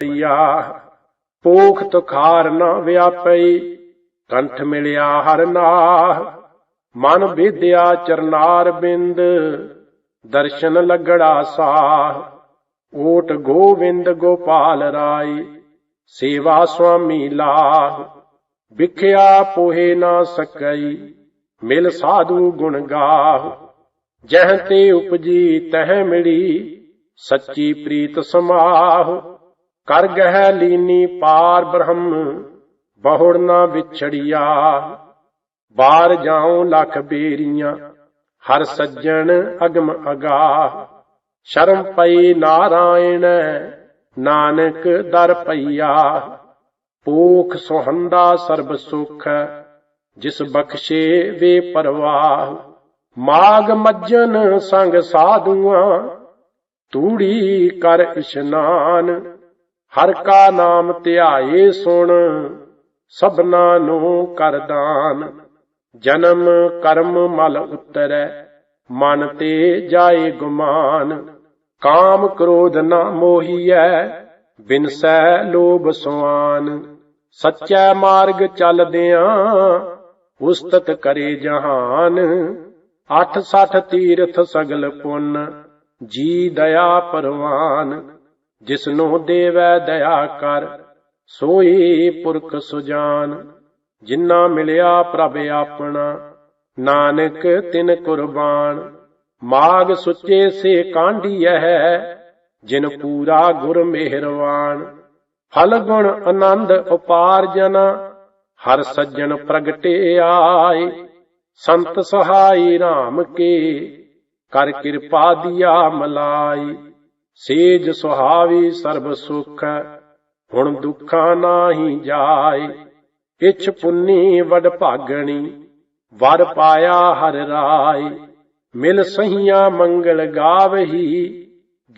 ਪਈਆ ਪੋਖ ਤੁਖਾਰ ਨਾ ਵਿਆਪਈ, ਕੰਠ ਮਿਲਿਆ ਹਰ ਨਾਹ। ਮਨ ਵਿਦਿਆ ਚਰਨਾਰ ਬਿੰਦ, ਦਰਸ਼ਨ ਲੱਗੜਾ ਸਾਹ। ਓਟ ਗੋਵਿੰਦ ਗੋਪਾਲ ਰਾਈ, ਸੇਵਾ ਸੁਆਮੀ ਲਾਹ। ਵਿਖਿਆ ਪੋਹੇ ਨਾ ਸਕਈ, ਮਿਲ ਸਾਧੂ ਗੁਣ ਗਾਹ। ਜਹ ਤੇ ਉਪਜੀ ਤਹ ਮਿਲੀ, ਸੱਚੀ ਪ੍ਰੀਤ ਸਮਾਹ। ਕਰ ਗਹਿ ਲੀਨੀ ਪਾਰ ਬ੍ਰਹਮ, ਬਹੁੜ ਨਾ ਵਿਛੜਿਆ। ਬਾਰ ਜਾਉ ਲਖ ਬੇਰੀਆਂ, ਹਰ ਸੱਜਣ ਅਗਮ ਅਗਾ। ਸ਼ਰਮ ਪਈ ਨਾਰਾਇਣ, ਨਾਨਕ ਦਰ ਪਈਆ। ਪੂਖ ਸੁਹੰਦਾ ਸਰਬ ਸੁਖ, ਜਿਸ ਬਖਸ਼ੇ ਵੇ ਪਰਵਾਹ। ਮਾਗ ਮੱਜਨ ਸੰਗ ਸਾਧੂਆਂ, ਤੂੜੀ ਕਰ ਇਸ਼ਨਾਨ। ਹਰ ਕਾ ਨਾਮ ਧਿਆਏ ਸੁਣ, ਸਭਨਾ ਨੂੰ ਕਰਦਾਨ ਜਨਮ ਕਰਮ ਮਲ ਉਤਰੈ, ਮਨ ਤੇ ਜਾਏ ਗੁਮਾਨ। ਕਾਮ ਕ੍ਰੋਧ ਨਾ ਮੋਹੀਐ, ਬਿਨਸੈ ਲੋਭ ਸੁਆਨ। ਸੱਚਾ ਮਾਰਗ ਚੱਲਦਿਆਂ ਉਸਤਤ ਕਰੇ ਜਹਾਨ। ਅੱਠ ਸੱਠ ਤੀਰਥ ਸਗਲ ਪੁੰਨ, ਜੀ ਦਇਆ ਪਰਵਾਨ। ਜਿਸਨੂੰ ਦੇਵੈ ਦਇਆ ਕਰ, ਸੋਈ ਪੁਰਖ ਸੁਜਾਨ। ਜਿਨ੍ਹਾਂ ਮਿਲਿਆ ਪ੍ਰਭ ਆਪਣਾ, ਨਾਨਕ ਤਿਨ ਕੁਰਬਾਨ। ਮਾਗ ਸੁੱਚੇ ਸੇ ਕਾਂਢੀਐ, ਜਿਨ ਪੂਰਾ ਗੁਰ ਮਿਹਰਵਾਨ। ਫਲ ਗੁਣ ਆਨੰਦ ਉਪਾਰਜਨ ਹਰ ਸੱਜਣ ਪ੍ਰਗਟੇ ਆਏ। ਸੰਤ ਸਹਾਈ RAM ਕੇ, ਕਰ ਕਿਰਪਾ ਦਿਆ ਮਲਾਈ ਸੇਜ ਸੁਹਾਵੀ ਸਰਬ ਸੁਖ, ਹੁਣ ਦੁੱਖਾਂ ਨਾਹੀ ਜਾਏ। ਇਛ ਪੁੰਨੀ ਵਡ ਭਾਗਣੀ, ਵਰ ਪਾਇਆ ਹਰ ਰਾਏ। ਮਿਲ ਸਹੀਆਂ ਮੰਗਲ ਗਾਵਹੀ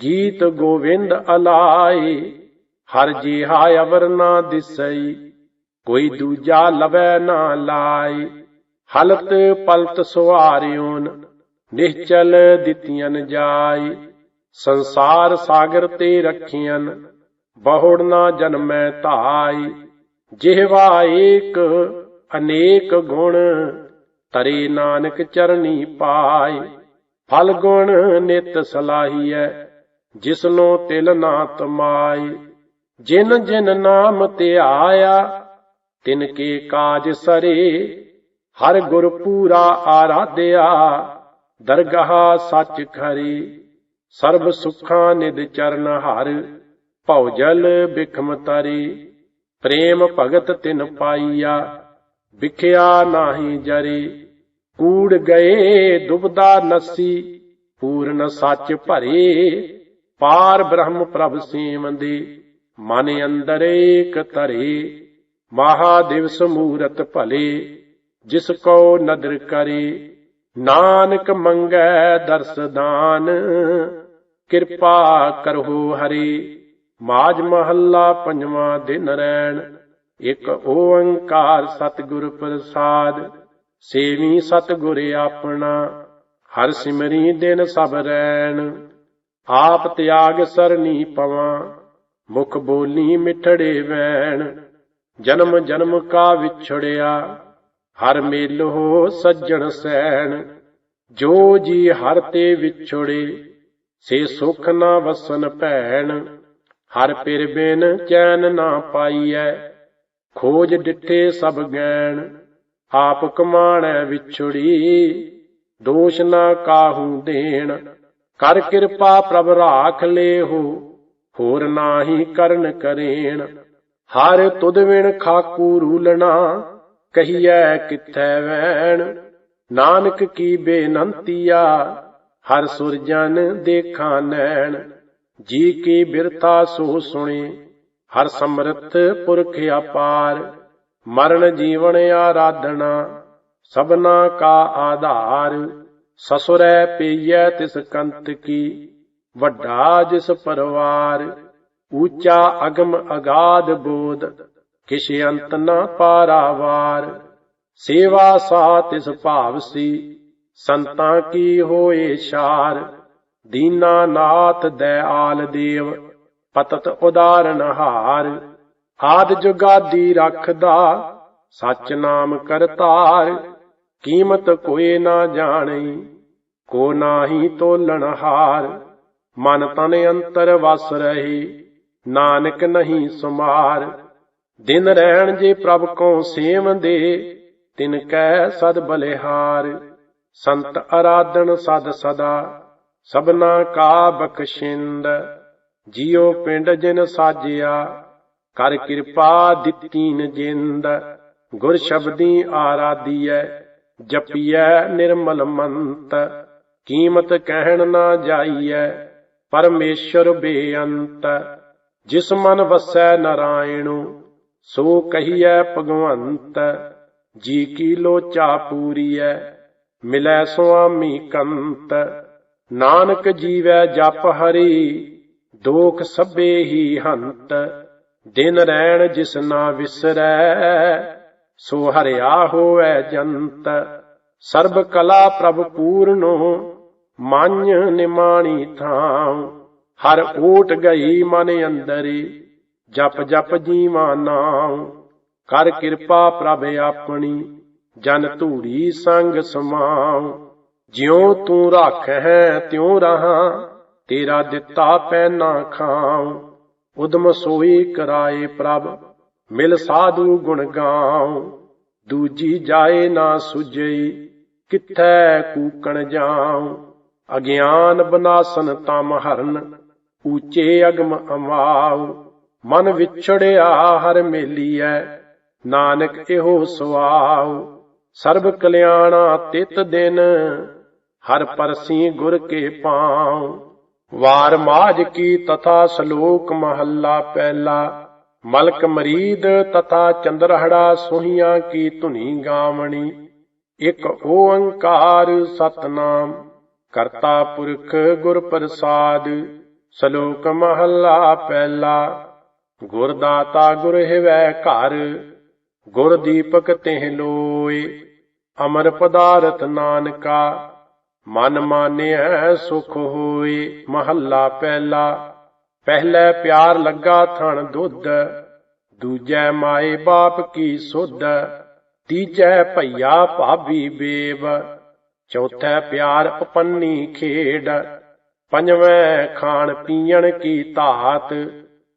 ਗੀਤ ਗੋਵਿੰਦ ਅਲਾਏ। ਹਰ ਜਿਹਾ ਅਵਰ ਨਾ ਦਿਸਈ, ਕੋਈ ਦੂਜਾ ਲਵੈ ਨਾ ਲਾਈ ਹਲਤ ਪਲਤ ਸੁਹਾਰਿਓਨ ਨਿਹਚਲ ਦਿੱਤੀਆਂ ਜਾਏ। ਸੰਸਾਰ ਸਾਗਰ ਤੇ ਰੱਖੀਆਂ ਬਹੁੜ ਨਾ ਜਨਮੈ ਧਾਈ, ਜਿਹਵਾ ਏਕ ਅਨੇਕ ਗੁਣ, ਤਰੇ ਨਾਨਕ ਚਰਨੀ ਪਾਏ ਫਲ ਗੁਣ ਨਿਤ ਸਲਾਹੀਐ, ਜਿਸਨੋ ਤਿਲ ਨਾ ਤਮਾਈ। ਜਿਨ ਜਿਨ ਨਾਮ ਧਿਆਇਆ, ਤਿਨ ਕੇ ਕਾਜ ਸਰੇ। ਹਰ ਗੁਰ ਪੂਰਾ ਆਰਾਧਿਆ, ਦਰਗਾਹ ਸੱਚ ਖਰੀ। ਸਰਬ ਸੁਖਾਂ ਨਿਦ ਚਰਨ ਹਰ, ਭਉ ਜਲ ਬਿਖਮ ਤਰੇ, ਪ੍ਰੇਮ ਭਗਤ ਤਿਨ ਪਾਈਆ, ਵਿਖਿਆ ਨਾਹੀ ਜਰੀ। ਕੂੜ ਗਏ, ਦੁਬਦਾ ਨਸੀ, ਪੂਰਨ ਸੱਚ ਭਰੇ, ਪਾਰ ਬ੍ਰਹਮ ਪ੍ਰਭ ਸੀਮੰਦੀ, ਮਨ ਅੰਦਰ ਏਕ ਮਹਾ ਮਹਾਦਿਵਸ ਮੂਰਤ ਭਲੇ, ਜਿਸ ਕੋ ਨਦਰ ਕਰੇ। ਨਾਨਕ ਮੰਗੈ ਦਰਸਦਾਨ ਕਿਰਪਾ ਕਰੋ ਹਰੀ। ਮਾਜ ਮਹੱਲਾ ਪੰਜਵਾਂ ਦਿਨ ਰੈਣ, ਇੱਕ ਓੰਕਾਰ ਸਤਿਗੁਰ ਪ੍ਰਸਾਦ। ਸੇਵੀ ਸਤਿਗੁਰ ਆਪਣਾ, ਹਰ ਸਿਮਰੀ ਦਿਨ ਸਭ ਰੈਣ। ਆਪ ਤਿਆਗ ਸਰਨੀ ਪਵਾਂ, ਮੁਖ ਬੋਲੀ ਮਿਠੜੇ ਵੈਣ। ਜਨਮ ਜਨਮ ਕਾ ਵਿਛੜਿਆ ਹਰ ਮੇਲੋ ਸੱਜਣ ਸੈਣ, ਜੋ ਜੀ ਹਰ ਤੇ ਵਿਛੜੇ, ਸੇ ਸੁਖ ਨਾ ਵਸਨ ਭੈਣ। ਹਰ ਪਿਰ ਬਿਨ ਚੈਨ ਨਾ ਪਾਈਐ, ਖੋਜ ਡਿਠੇ ਸਭ ਗੈਣ। ਆਪ ਕਮਾਣੈ ਵਿਛੜੀ, ਦੋਸ਼ ਨਾ ਕਾਹੂ ਦੇਣ। ਕਰ ਕਿਰਪਾ ਪ੍ਰਭ ਰਾਖ ਲੇਹੋ, ਹੋਰ ਨਾਹੀ ਕਰਨ ਕਰੇਣ। ਹਰ ਤੁਧ ਵਿਣ ਖਾਕੂ ਰੂਲਣਾ ਕਹੀਐ ਕਿਥੈ ਵੈਣ? ਨਾਨਕ ਕੀ ਬੇਨੰਤੀਆ ਹਰ ਸੁਰਜਨ ਦੇਖਾਂ ਨੈਣ। ਜੀ ਕੀ ਬਿਰਤਾ ਸੋ ਸੁਣੀ? ਹਰ ਸਮਰਥ ਪੁਰਖ ਅਪਾਰ। ਮਰਨ ਜੀਵਨ ਆਰਾਧਨਾ, ਸਭਨਾ ਕਾ ਆਧਾਰ। ਸਸੁਰੈ ਪਈਐ ਤਿਸ ਕੰਤ ਕੀ, ਵੱਡਾ ਜਿਸ ਪਰਵਾਰ। ਊਚਾ ਅਗਮ ਅਗਾਧ ਬੋਧ। ਕਿਛ ਅੰਤ ਨਾ ਪਾਰਾਵਾਰ, ਸੇਵਾ ਸਾ ਤਿਸ ਭਾਵ ਸੀ, ਸੰਤਾਂ ਕੀ ਹੋਏ ਸ਼ਾਰ, ਦੀਨਾ ਨਾਥ ਦਇਆਲ ਦੇਵ, ਪਤਤ ਉਦਾਰਨ ਹਾਰ, ਆਦ ਜੁਗਾਦੀ ਰੱਖਦਾ, ਸਚ ਨਾਮ ਕਰਤਾਰ ਕੀਮਤ ਕੋਏ ਨਾ ਜਾਣਈ ਕੋ ਨਾਹੀ ਤੋਲਣ ਹਾਰ, ਮਨ ਤਨ ਅੰਤਰ ਵਸ ਰਹੀ, ਨਾਨਕ ਨਹੀਂ ਸੁਮਾਰ। ਦਿਨ ਰਹਿਣ ਜੇ ਪ੍ਰਭ ਕੋ ਸੇਵ ਦੇ, ਤਿਨ ਕੈ ਸਦ ਬਲਿਹਾਰ। ਸੰਤ ਅਰਾਧਨ ਸਦ ਸਦਾ, ਸਭਨਾ ਕਾ ਬਖਸ਼ਿੰਦ। ਜਿਉ ਪਿੰਡ ਜਿਨ ਸਾਜਿਆ, ਕਰ ਕਿਰਪਾ ਦਿੱਤੀਨ ਜਿੰਦ। ਗੁਰ ਸ਼ਬਦੀ ਆਰਾਧੀਐ, ਜਪੀਐ ਨਿਰਮਲ ਮੰਤ। ਕੀਮਤ ਕਹਿਣ ਨਾ ਜਾਈਐ, ਪਰਮੇਸ਼ਰ ਬੇਅੰਤ। ਜਿਸ ਮਨ ਵਸੈ ਨਾਰਾਇਣੁ ਸੋ ਕਹੀਐ ਭਗਵੰਤ, ਜੀ ਕੀ ਲੋਚਾ ਪੂਰੀਐ? ਮਿਲੈ ਸੁਆਮੀ ਕੰਤ, ਨਾਨਕ ਜੀਵੈ ਜਪ ਹਰੀ, ਦੋਖ ਸਭੇ ਹੀ ਹੰਤ, ਦਿਨ ਰਹਿਣ ਜਿਸ ਨਾ ਵਿਸਰੈ, ਸੋ ਹਰਿਆ ਹੋਵੈ ਜੰਤ। ਸਰਬ ਕਲਾ ਪ੍ਰਭ ਪੂਰਨੋ ਮੰਨ ਨਿਮਾਣੀ ਥਾਂ ਹਰ ਓਟ ਗਈ ਮਨ ਅੰਦਰੀ। ਜਪ ਜਪ ਜੀਵਾ ਨਾਮ ਕਰ ਕਿਰਪਾ ਪ੍ਰਭ ਆਪਣੀ, ਜਨ ਧੂੜੀ ਸੰਗ ਸਮਾਉ। ਜਿਉ ਤੂੰ ਰਾਖੈ ਤਿਉ ਰਹਾ, ਤੇਰਾ ਦਿੱਤਾ ਪੈ ਨਾ ਖਾਉ। ਉਦਮ ਸੋਈ ਕਰਾਏ ਪ੍ਰਭ, ਮਿਲ ਸਾਧੂ ਗੁਣ ਗਾਉ। ਦੂਜੀ ਜਾਏ ਨਾ ਸੁਝਈ ਕਿੱਥੈ ਕੂਕਣ ਜਾਉ। ਅਗਿਆਨ ਬਨਾਸਨ ਤਮ ਹਰਨ, ਊਚੇ ਅਗਮ ਅਮਾਉ। ਮਨ ਵਿਛੜਿਆ ਹਰ ਮੇਲੀਐ, ਨਾਨਕ ਇਹੋ ਸੁਆਉ। ਸਰਬ ਕਲਿਆਣਾ ਤਿਤ ਦਿਨ, ਹਰ ਪਰਸੀ ਗੁਰ ਕੇ ਪਾਉ। ਵਾਰ ਮਾਜ ਕੀ ਤਥਾ ਸ਼ਲੋਕ ਮਹੱਲਾ ਪਹਿਲਾ, ਮਲਕ ਮਰੀਦ ਤਥਾ ਚੰਦਰਹੜਾ ਸੁਹੀਆਂ ਕੀ ਧੁਨੀ ਗਾਵਣੀ। ਇਕ ਓੰਕਾਰ ਸਤਨਾਮ, ਕਰਤਾ ਪੁਰਖ ਗੁਰ ਪ੍ਰਸਾਦ। ਸ਼ਲੋਕ ਮਹੱਲਾ ਪਹਿਲਾ ਗੁਰ ਦਾਤਾ ਗੁਰ ਹਿਵੈ ਘਰ, ਗੁਰ ਦੀਪਕ ਤਿਹ ਲੋਏ, ਅਮਰ ਪਦਾਰਥ ਨਾਨਕਾ, ਮਨ ਮਾਨਿਐ ਸੁਖ ਹੋਏ, ਮਹੱਲਾ ਪਹਿਲਾ, ਪਹਿਲੇ ਪਿਆਰ ਲੱਗਾ ਥਣ ਦੁੱਧ, ਦੂਜੈ ਮਾਏ ਬਾਪ ਕੀ ਸੁਧ, ਤੀਜੈ ਭਈਆ ਭਾਬੀ ਬੇਵ, ਚੌਥੈ ਪਿਆਰ ਅਪੰਨੀ ਖੇਡ, ਪੰਜਵੇਂ ਖਾਣ ਪੀਣ ਕੀ ਧਾਤ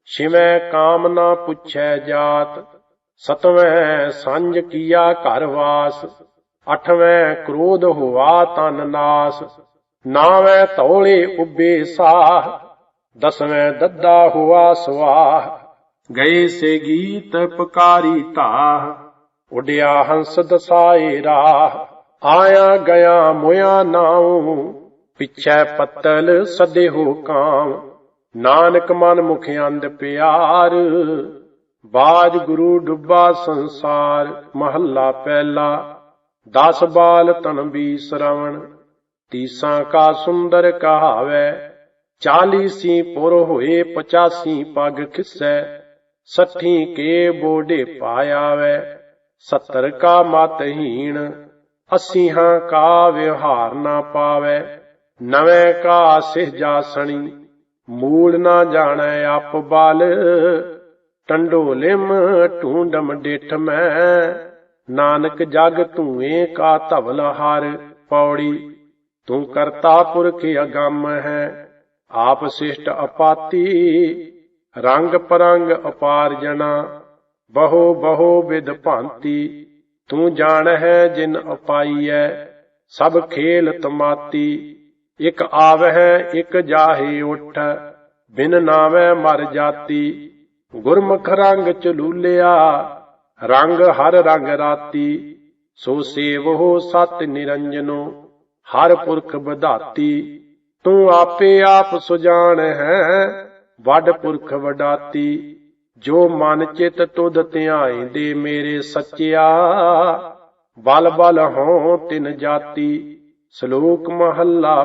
ਛਿਵੇਂ ਕਾਮਨਾ ਪੁੱਛੈ ਜਾਤ, ਸਤਵੇਂ ਸੰਜ ਕੀਆ ਘਰ ਵਾਸ, ਅਠਵੇਂ ਕ੍ਰੋਧ ਹੋਆ ਤਨ ਨਾਸ, ਨਾਵੇਂ ਧੌਲੇ ਉਬੇ ਸਾਹ, ਦਸਵੇਂ ਦੱਦਾ ਹੋਆ ਸਵਾਹ, ਗਏ ਸੇ ਗੀਤ ਪੁਕਾਰੀ ਧਾਹ, ਉਡਿਆ ਹੰਸ ਦਸਾਏ ਰਾਹ, ਆਇਆ ਗਿਆ ਮੋਇਆ ਨਾਉ, ਪਿਛੈ ਪੱਤਲ ਸਦੇ ਹੋ ਕਾਮ ਨਾਨਕ ਮਨ ਮੁਖ ਅੰਧ ਪਿਆਰ, ਬਾਜ ਗੁਰੂ ਡੁੱਬਾ ਸੰਸਾਰ, ਮਹੱਲਾ ਪਹਿਲਾ, ਦਸ ਬਾਲ ਤਨ ਵੀ ਸਰਵਣ, ਤੀਸਾਂ ਕਾ ਸੁੰਦਰ ਕਹਾਵੇ ਚਾਲੀਸੀ ਪੁਰ ਹੋਏ, ਪਚਾਸੀ ਪਗ ਖਿਸੈ, ਸੱਠੀ ਕੇ ਬੋਡੇ ਪਾਇਆਵੇ, ਸੱਤਰ ਕਾ ਮਤਹੀਣ ਅੱਸੀਹਾਂ ਕਾ ਵਿਵਹਾਰ ਨਾ ਪਾਵੇ, ਨਵੇਂ ਕਾ ਸਿਹ ਜਾਸਣੀ ਮੂਲ ਨਾ ਜਾਣੈ ਆਪ ਬਲ। ਟੰਡੋਲਿਮ ਢੂੰਡਮ ਡਿਠ ਮੈਂ। ਨਾਨਕ ਜਗ ਧੂਏ ਕਾ ਧਵਲ ਹਰ ਪੌੜੀ। ਤੂੰ ਕਰਤਾ ਪੁਰਖ ਅਗੰਮ ਹੈ, ਆਪ ਸਿਸ਼ਟ ਅਪਾਤੀ। ਰੰਗ ਪਰੰਗ ਅਪਾਰ ਜਨਾ ਬਹੁ ਬਹੁ ਵਿਦ ਭਾਂਤੀ। ਤੂੰ ਜਾਣ ਹੈ ਜਿਨ ਅਪਾਈਐ, ਸਭ ਖੇਲ ਤਮਾਤੀ। ਇਕ ਆਵਹਿ, ਇਕ ਜਾਹੇ ਉਠ, ਬਿਨ ਨਾਵੇਂ ਮਰ ਜਾਤੀ। ਗੁਰਮੁਖ ਰੰਗ ਚਲੂਲਿਆ ਰੰਗ ਹਰ ਰੰਗ ਰਾਤੀ। ਸੋ ਸੇਵੋ ਸਤ ਨਿਰੰਜਨੋ, ਹਰ ਪੁਰਖ ਵਧਾਤੀ। ਤੂੰ ਆਪੇ ਆਪ ਸੁਜਾਨ ਹੈ ਵੱਡ ਪੁਰਖ ਵਡਾਤੀ। ਜੋ ਮਨ ਚਿਤ ਤੁਧ ਧਿਆਈ ਦੇ ਮੇਰੇ ਸੱਚਿਆ, ਬਲ ਬਲ ਹੋਂ ਤਿਨ ਜਾਤੀ। ਸ਼ਲੋਕ ਮਹੱਲਾ